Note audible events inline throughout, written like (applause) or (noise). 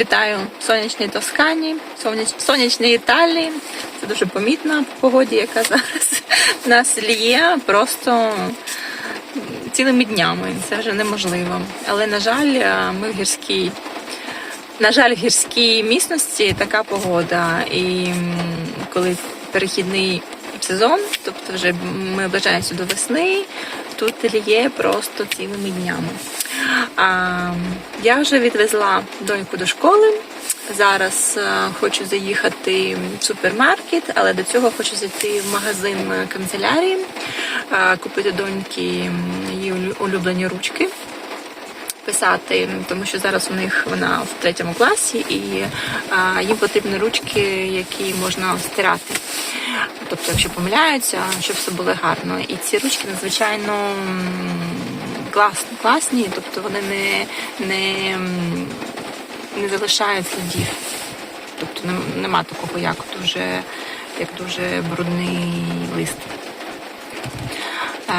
Вітаю в сонячній Тоскані, сонячній, сонячній Італії. Це дуже помітно по погоді, яка зараз нас ліє просто цілими днями. Це вже неможливо. Але, на жаль, е, ми в гірській. На жаль, в гірській місності така погода. І коли перехідний сезон, тобто вже ми наближаємося до весни, тут ліє просто цілими днями. Я вже відвезла доньку до школи. Зараз е, хочу заїхати в супермаркет, але до цього хочу зайти в магазин е, канцелярії, е, купити доньки її улюблені ручки писати, тому що зараз у них вона в третьому класі, і а, їм потрібні ручки, які можна стирати. Тобто, якщо помиляються, щоб все було гарно. І ці ручки надзвичайно класні, класні, тобто вони не, не, не залишають слідів. Тобто нема такого, як дуже, як дуже брудний лист.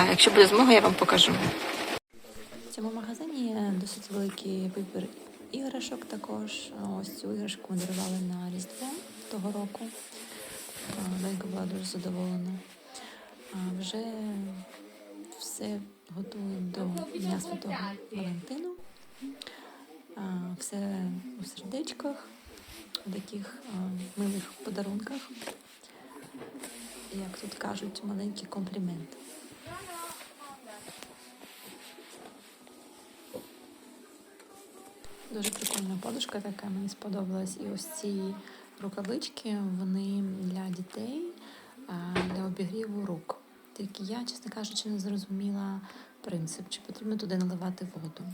Якщо буде змога, я вам покажу. В цьому магазині досить великий вибір іграшок також. Ось цю іграшку ми дарували на Різдво того року. Донька була дуже задоволена. Вже все готують до Дня Святого Валентину. Все у сердечках, у таких милих подарунках. Як тут кажуть, маленький комплімент. Дуже прикольна подушка така, мені сподобалась. І ось ці рукавички, вони для дітей, для обігріву рук. Тільки я, чесно кажучи, не зрозуміла принцип, чи потрібно туди наливати воду.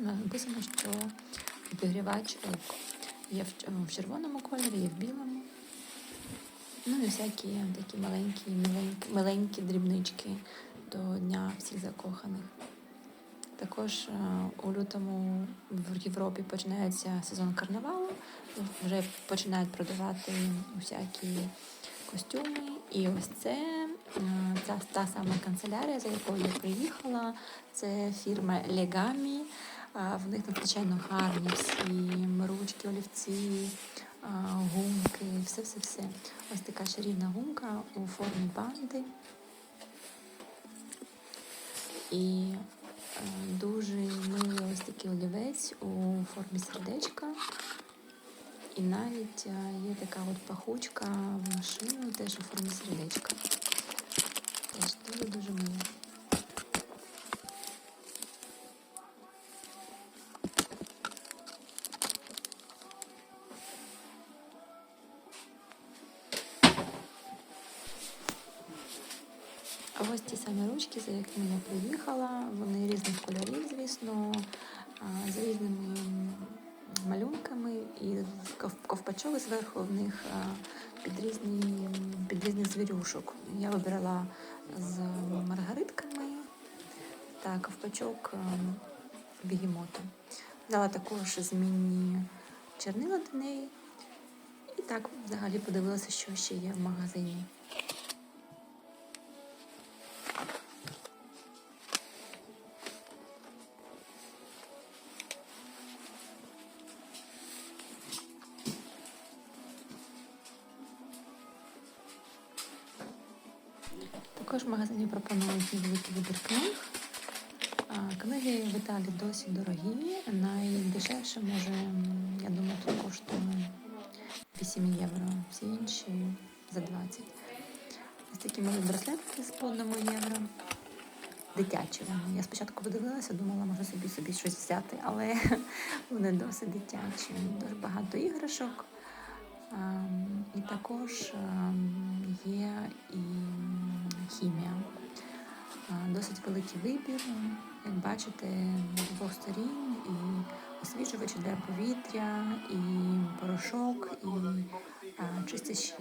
Ну, написано, що обігрівач. Є в, червоному кольорі, є в білому. Ну і всякі такі маленькі, миленькі, миленькі дрібнички до Дня всіх закоханих. Також е, у лютому в Європі починається сезон карнавалу. Вже починають продавати усякі костюми. І ось це е, ця та сама канцелярія, за якою я приїхала. Це фірма Legami. В них надзвичайно гарні всі ручки, олівці, гумки, все-все-все. Ось така чарівна гумка у формі банди. І е, дуже милий ось такий олівець у формі сердечка. І навіть е, є така от пахучка в машину теж у формі сердечка. Теж дуже-дуже мило. А ось ті самі ручки, за якими я приїхала, вони різних кольорів, звісно, з різними малюнками, і ковпачок зверху в них під різні, під різних звірюшок. Я вибирала з маргаритками та ковпачок бігімоту. бігемоту. Взяла також змінні чернила до неї. І так взагалі подивилася, що ще є в магазині. Також в магазині пропонують невеликий вибір книг. Книги в Італії досить дорогі. Найдешевше може, я думаю, тут коштує 8 євро, всі інші за 20. Ось такі мої браслетки з по одному євро. Дитячі вони. Я спочатку подивилася, думала, може собі собі щось взяти, але (laughs) вони досить дитячі. Дуже багато іграшок. І також є і хімія. Досить великий вибір. Як бачите, двох сторін і освіжувач для повітря, і порошок, і чистячі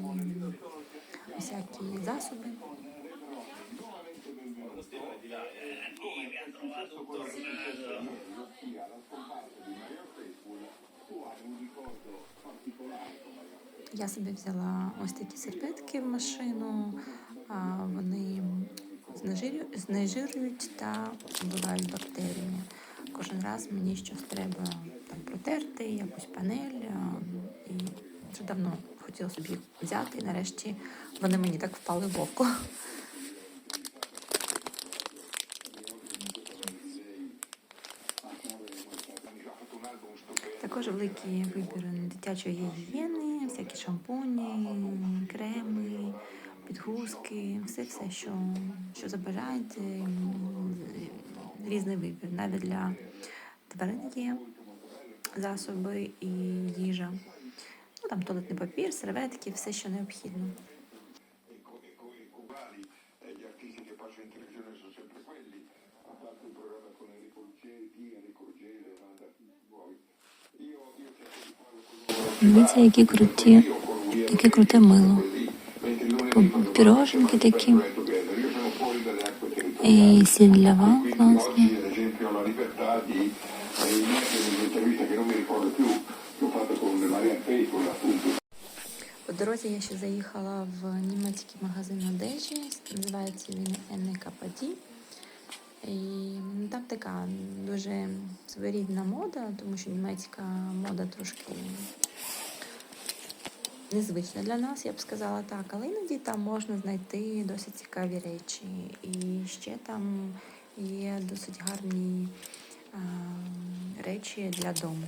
всякі засоби. Я собі взяла ось такі серветки в машину. Вони знежирюють та вбивають бактерії. Кожен раз мені щось треба там протерти, якусь панель. І вже давно хотіла собі взяти, і нарешті вони мені так впали в око. Також великий вибір дитячої гігієни, всякі шампуні, креми, підгузки, все все, що, що забажаєте. Різний вибір. Навіть для тварин є засоби і їжа. Ну, там туалетний папір, серветки, все, що необхідно. Дивіться, які круті, таке круте мило. Піроженки такі. І сіль класні. Eh, По дорозі я ще заїхала в німецький магазин одежі, називається він NKPD. І ну, там така дуже своєрідна мода, тому що німецька мода трошки незвична для нас, я б сказала так, але іноді там можна знайти досить цікаві речі. І ще там є досить гарні а, речі для дому.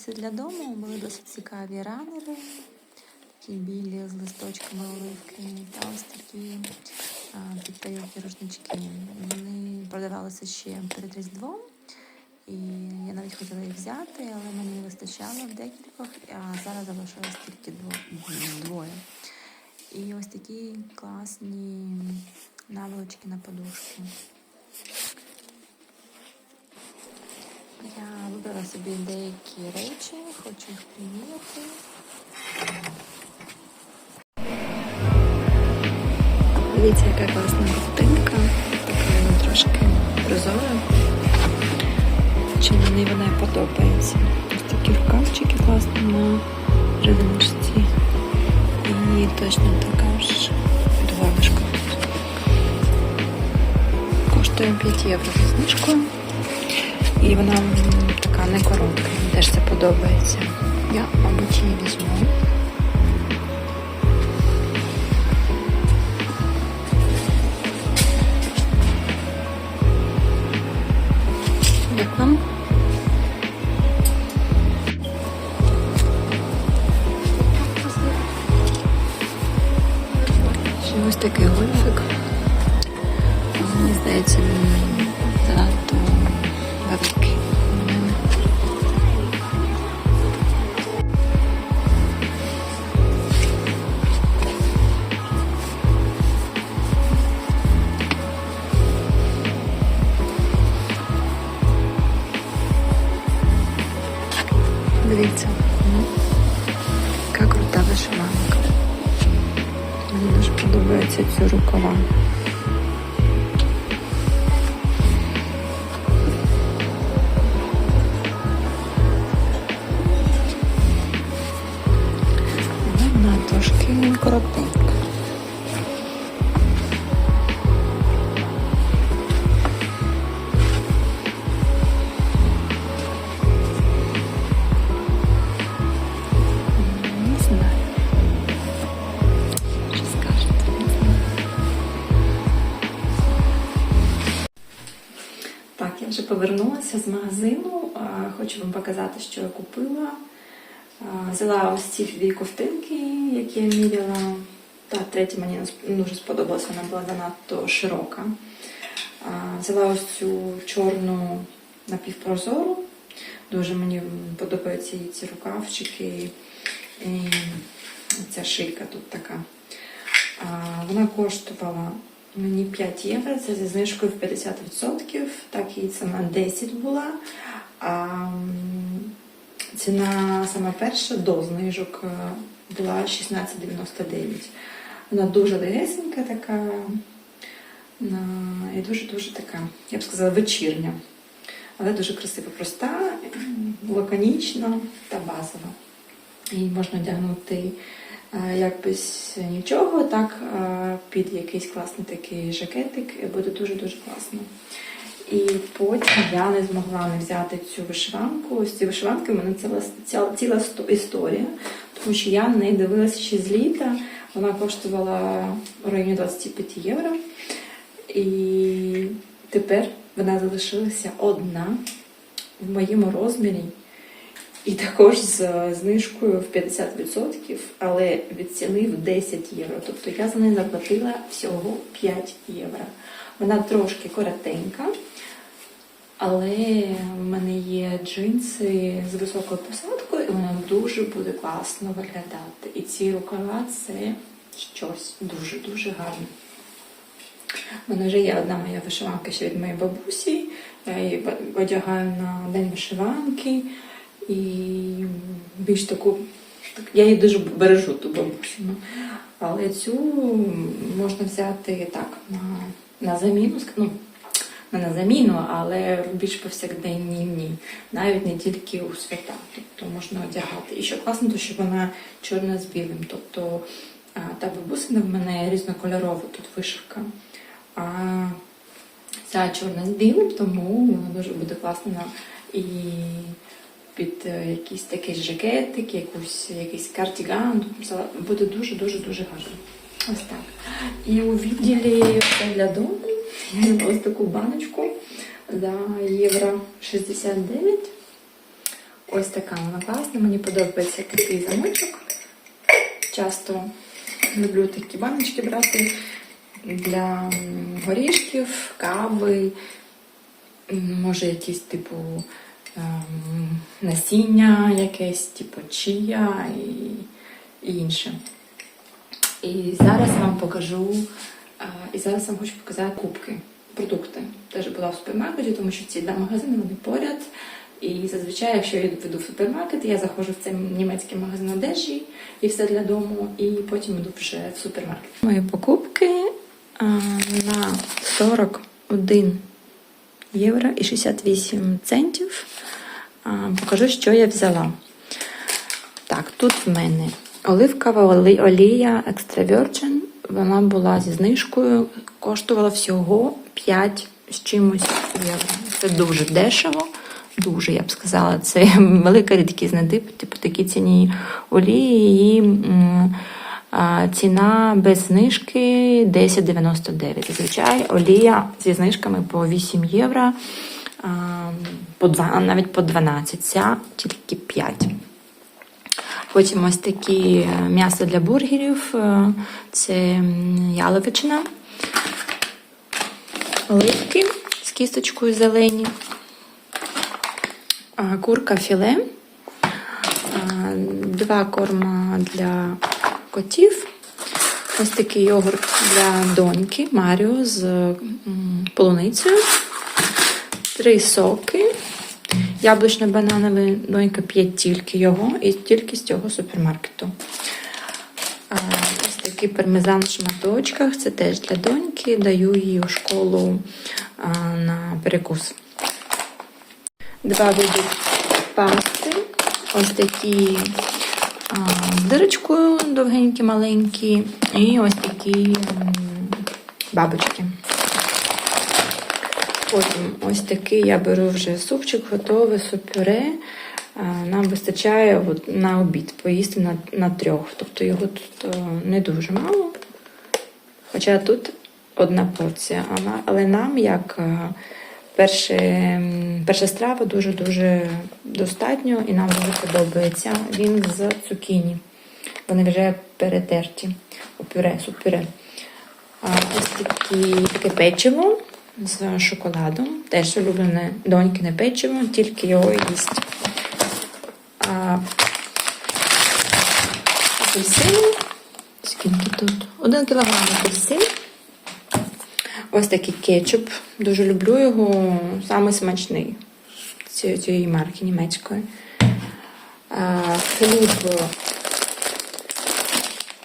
Все для дому були досить цікаві ранери, такі білі з листочками оливки, та ось такі а, рушнички. Вони продавалися ще перед Різдвом. І я навіть хотіла їх взяти, але мені не вистачало декількох, а зараз залишилось тільки двоє. І ось такі класні наволочки на подушку. Я вибрала собі деякі речі, хочу їх приміряти. Дивіться, яка класна ковтинка. Така вона трошки прозора. Чи мені вона подобається. Ось такі рукавчики класні на резиночці. І точно така ж доважка. Коштує 5 євро за знижкою. І вона така не коротка. Мені теж це подобається. Я, мабуть, візьму. Дивіться, яка крута вишиванка. Мені дуже подобаються ці рукава. Я вже повернулася з магазину. Хочу вам показати, що я купила. Взяла ось ці дві ковтинки, які я міряла. Та третя мені дуже сподобалася, вона була занадто широка. Взяла ось цю чорну напівпрозору. Дуже мені подобаються її ці рукавчики. І ця шийка тут така. Вона коштувала мені 5 євро, це зі знижкою в 50%, так і ціна 10 була. А ціна саме перша до знижок е, була 16,99. Вона дуже легесенька така і дуже-дуже така, я б сказала, вечірня. Але дуже красиво, проста, лаконічна та базова. Її можна одягнути е, як нічого, так е, під якийсь класний такий жакетик буде дуже-дуже класно. І потім я не змогла не взяти цю вишиванку. Ось ці вишиванки в мене ціла, ціла, ціла сто- історія, тому що я не дивилася ще з літа. Вона коштувала в районі 25 євро. І тепер вона залишилася одна в моєму розмірі. І також з знижкою в 50%, але від ціни в 10 євро. Тобто я за неї заплатила всього 5 євро. Вона трошки коротенька, але в мене є джинси з високою посадкою, і вона дуже буде класно виглядати. І ці рукава це щось дуже-дуже гарне. У мене вже є одна моя вишиванка ще від моєї бабусі. Я її одягаю на день вишиванки. І більш таку, так, я її дуже бережу ту бабусину. Але цю можна взяти так на, на заміну, ну, не на заміну, але більш повсякденні дні, навіть не тільки у свята. Тобто можна одягати. І що класно, то що вона чорна з білим. Тобто та бабусина в мене різнокольорова тут вишивка. А ця чорна з білим, тому вона дуже буде класно на і під е, якийсь такий жакетик, якусь, якийсь кардіган. Буде дуже-дуже-дуже гарно. Ось так. І у відділі «Все для дому я взяла ось таку баночку за євро 69. Ось така вона класна. Мені подобається такий замочок. Часто люблю такі баночки брати для горішків, кави. може якісь типу насіння, якесь, типу чия і, інше. І зараз вам покажу, і зараз вам хочу показати кубки, продукти. Теж була в супермаркеті, тому що ці два магазини вони поряд. І зазвичай, якщо я веду в супермаркет, я заходжу в цей німецький магазин одежі і все для дому, і потім йду вже в супермаркет. Мої покупки а, на 41 євро і 68 центів. Покажу, що я взяла. Так, тут в мене оливкова олія Extra Virgin. Вона була зі знижкою, коштувала всього 5 з чимось євро. Це дуже дешево, дуже, я б сказала. Це (laughs) велика рідкість тип, типу такі ціні олії. І ціна без знижки 10,99. Зазвичай олія зі знижками по 8 євро, по 2, навіть по 12, ця тільки 5. Потім ось такі е, м'ясо для бургерів. е, Це яловичина, оливки з кісточкою зелені, курка філе, два корма для котів. Ось такий йогурт для доньки Маріо з полуницею, три соки. Яблучно-банановий донька п'є тільки його і тільки з цього супермаркету. Ось такий пармезан в шматочках. Це теж для доньки. Даю їй у школу на перекус. Два види пасти. Ось такі з дирочкою довгенькі, маленькі. І ось такі бабочки. Потім ось такий я беру вже супчик, готовий суп-пюре. Нам вистачає на обід поїсти на, на трьох. Тобто його тут е, не дуже мало. Хоча тут одна порція. Але нам, як е, перше, м, перша страва, дуже-дуже достатньо і нам дуже подобається. Він з цукіні. Вони вже перетерті у пюре, суп-пюре. Ось такі, таке печиво з шоколадом. Теж улюблене донькине печиво, тільки його їсть. Апельсин. Скільки тут? Один кілограм апельсин. Ось такий кетчуп. Дуже люблю його. Самий смачний цієї, марки німецької. Хліб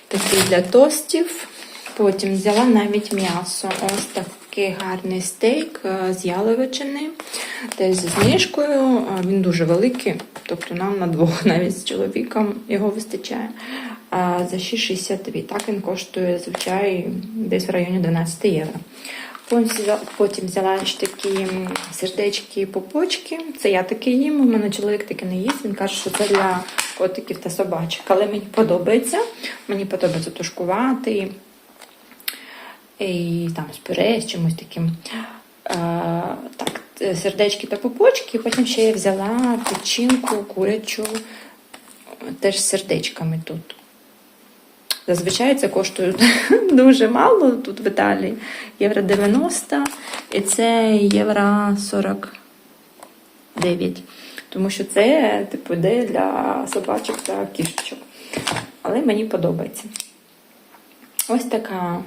такий для тостів. Потім взяла навіть м'ясо. Ось такий гарний стейк е, з яловичини. Теж зі знижкою. Він дуже великий, тобто нам на двох (laughs) навіть з чоловіком його вистачає. За 6,62. Так він коштує зазвичай десь в районі 12 євро. Потім взяла- ще такі сердечки попочки. Це я таке їм. У мене чоловік таке не їсть. Він каже, що це для котиків та собачок. Але мені подобається. Мені подобається тушкувати і там з пюре, з чимось таким. А, так, е, сердечки та попочки. Потім ще я взяла печінку курячу, теж з сердечками тут. Зазвичай це коштує (laughs) дуже мало тут в Італії. Євро 90 і це євро 49. Тому що це типу йде для собачок та кішечок. Але мені подобається. Ось така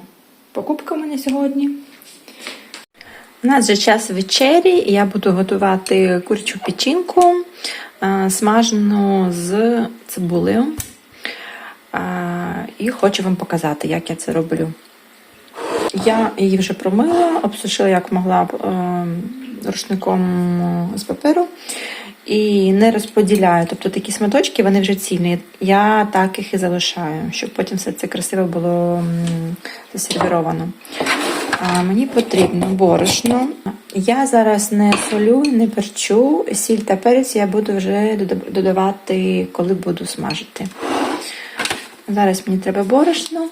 покупка у мене сьогодні. У нас вже час вечері, і я буду готувати курячу печінку, е, смажену з цибулею. Е, І хочу вам показати, як я це роблю. Я її вже промила, обсушила як могла е, рушником з паперу і не розподіляю. Тобто такі сматочки, вони вже цільні. Я так їх і залишаю, щоб потім все це красиво було засервіровано. А, Мені потрібно борошно. Я зараз не солю, не перчу. Сіль та перець я буду вже додавати, коли буду смажити. Зараз мені треба борошно.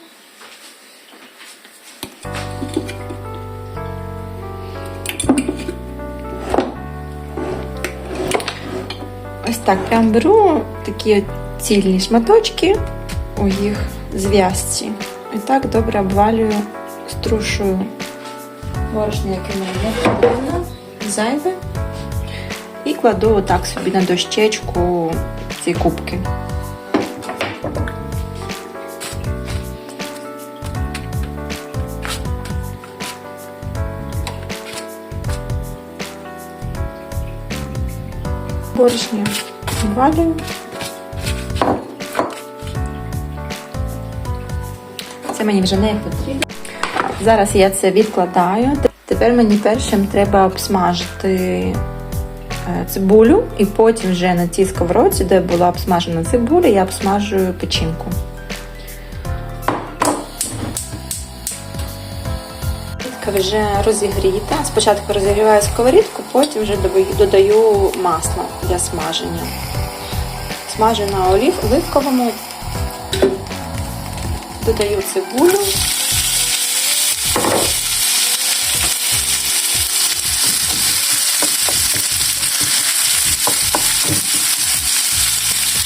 Ось так прям беру такі цільні шматочки у їх зв'язці. І так добре обвалюю, струшую борошно, яке мені не потрібно. зайве. І кладу отак собі на дощечку ці кубки. Борошні обвалюю. Це мені вже не потрібно. Зараз я це відкладаю. Тепер мені першим треба обсмажити е, цибулю, і потім вже на цій сковородці, де була обсмажена цибуля, я обсмажую печінку. Сковорідка вже розігріта. Спочатку розігріваю сковорідку, потім вже додаю масло для смаження. Смажу на олів, оливковому, додаю цибулю.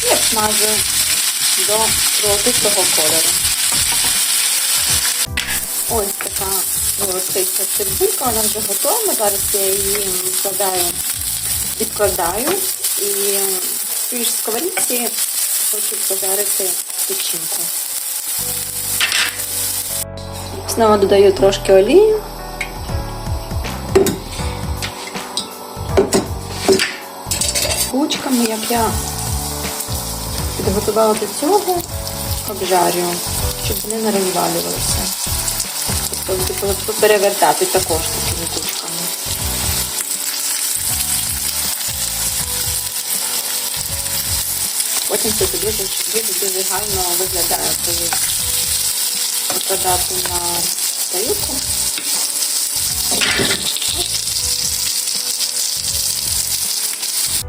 І обсмажую до золотистого кольору. Ось золотиста цибулька, вона вже готова. Зараз я її вкладаю, відкладаю і в цій ж сковорідці хочу пожарити печінку. Знову додаю трошки олії. Кучками, як я підготувала до цього, обжарю, щоб вони не розвалювалися. Тобто типу, перевертати також такими кучками. Потім це дуже, дуже, дуже гарно виглядає, коли викладати на тарілку.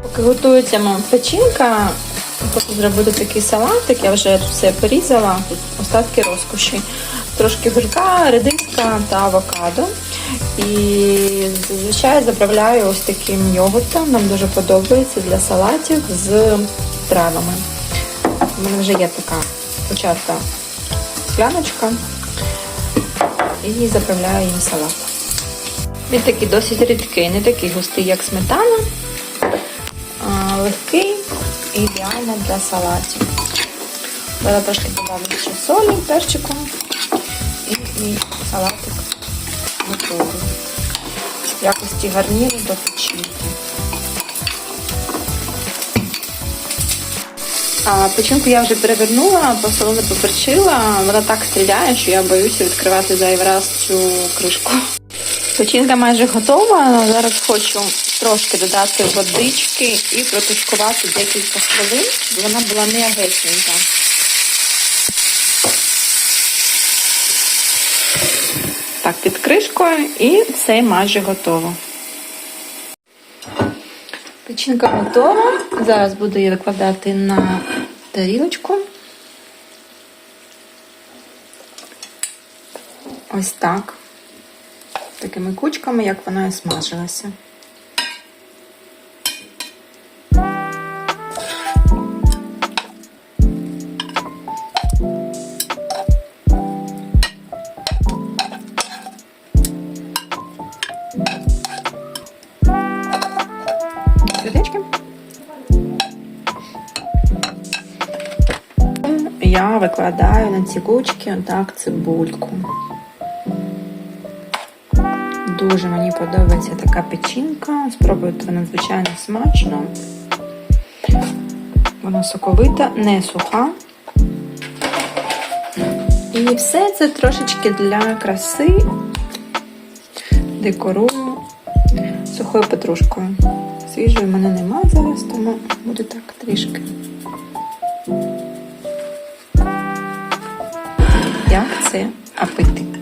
Поки готується моя печінка, хочу зробити такий салатик. Я вже все порізала, тут остатки розкоші. Трошки гірка, редиска та авокадо. І зазвичай заправляю ось таким йогуртом. Нам дуже подобається для салатів з травами. У мене вже є така початка скляночка. І заправляю їм салат. Він такий досить рідкий, не такий густий, як сметана. Легкий і ідеально для салатів. Зараз трошки додам ще солі, перчику і, салатик готовий. В якості гарніру до печінки. А печінку я вже перевернула, посолила, поперчила. Вона так стріляє, що я боюся відкривати зайвий раз цю кришку. Печінка майже готова. Зараз хочу трошки додати водички і протушкувати декілька хвилин, щоб вона була не агесенька. Під кришкою і все майже готово. Печінка готова. Зараз буду її викладати на тарілочку. Ось так. Такими кучками, як вона і смажилася. Я викладаю на ці кучки отак цибульку. Дуже мені подобається така печінка. Спробуйте надзвичайно смачно. Вона соковита, не суха. І все це трошечки для краси декорую сухою петрушкою. Свіжої в мене нема зараз, тому буде так трішки. Це апетитно.